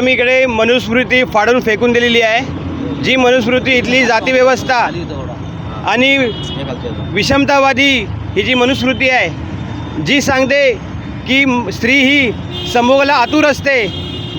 आम्ही इकडे मनुस्मृती फाडून फेकून दिलेली आहे. जी मनुस्मृती इथली जातीव्यवस्था आणि विषमतावादी ही जी मनुस्मृती आहे जी सांगते की स्त्री ही संभोगाला आतुर असते.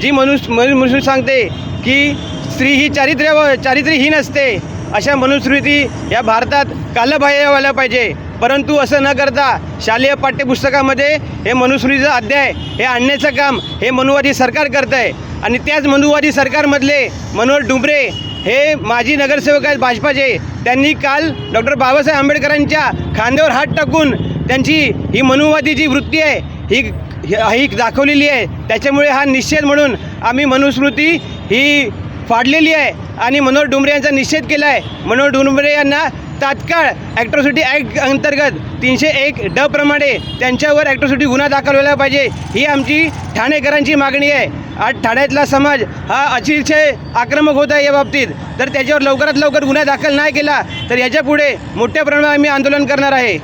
जी मनुस मनुस्मृती सांगते की स्त्री ही चारित्र्य चारित्र्यहीन असते. अशा मनुस्मृती या भारतात कालबाह्य व्हायला पाहिजे. परंतु असं न करता शालेय पाठ्यपुस्तकामध्ये हे मनुस्मृतीचा अध्याय हे आणण्याचं काम हे मनुवादी सरकार करतं आहे आणि त्याच मनुवादी सरकारमधले मनोहर डुंबरे हे माजी नगरसेवक आहेत भाजपाचे. त्यांनी काल डॉक्टर बाबासाहेब आंबेडकरांच्या खांद्यावर हात टाकून त्यांची ही मनुवादी जी वृत्ती आहे ही ही दाखवलेली आहे त्याच्यामुळे हा निषेध म्हणून आम्ही मनुस्मृती ही फाडलेली आहे आणि मनोहर डुंबरे यांचा निषेध केला आहे. मनोहर डुंबरे यांना तात्काळ ॲक्ट्रॉसिटी ॲक्ट अंतर्गत तीनशे एक ड प्रमाणे त्यांच्यावर ॲक्ट्रॉसिटी गुन्हा दाखल व्हायला पाहिजे ही आमची ठाणेकरांची मागणी आहे. आज ठाण्यातला समाज हा अतिशय आक्रमक होत आहे या बाबतीत. तर त्याच्यावर लवकरात लवकर गुन्हा दाखल नाही केला तर याच्यापुढे मोठ्या प्रमाणात आम्ही आंदोलन करणार आहे.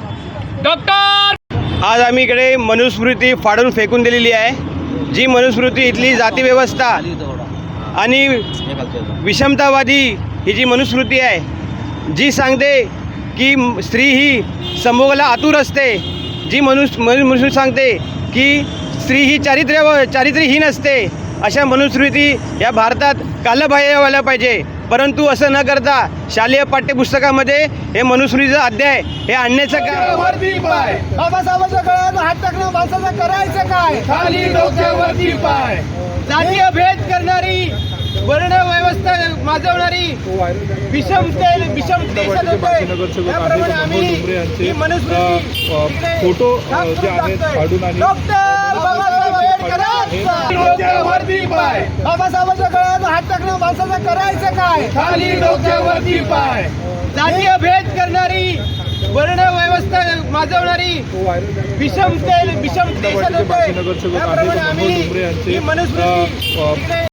डॉक्टर! आज आम्ही इकडे मनुस्मृती फाडून फेकून दिलेली आहे. जी मनुस्मृती इथली जातीव्यवस्था आणि विषमतावादी ही जी मनुस्मृती आहे जी सांगते की स्त्री ही संभोगाला आतुर असते. जी मनुस मनुस्मृती सांगते की स्त्री ही चारित्र्य चारित्र्यहीन असते. अशा मनुस्मृती या भारतात कालबाह्य व्हायला पाहिजे. परंतु असं न करता शालेय पाठ्यपुस्तकामध्ये हे मनुस्मृतीचं अध्याय हे आणण्याचं बाबासाहेबांच्या गळ्यात हात टाकणं माणसाचं करायचं काय? खाली डोक्यावरती पाय. जातीय भेद करणारी वर्ण व्यवस्था माजवणारी विषमते विषम देशात होते त्याप्रमाणे आम्ही ही मनुस्मृती फोटो जे आहेत. काढून आणि डॉक्टर डोक्यावरती पाय बाबासाहेबांच्या गळ्यात हात. टाकणं माणसाचं करायचं काय खाली डोक्यावरती पाय जातीय भेद करणारी वर्ण व्यवस्था माजवणारी विषमते विषम देशात होते नगरसेवक त्याप्रमाणे आहेत आम्ही मनोहर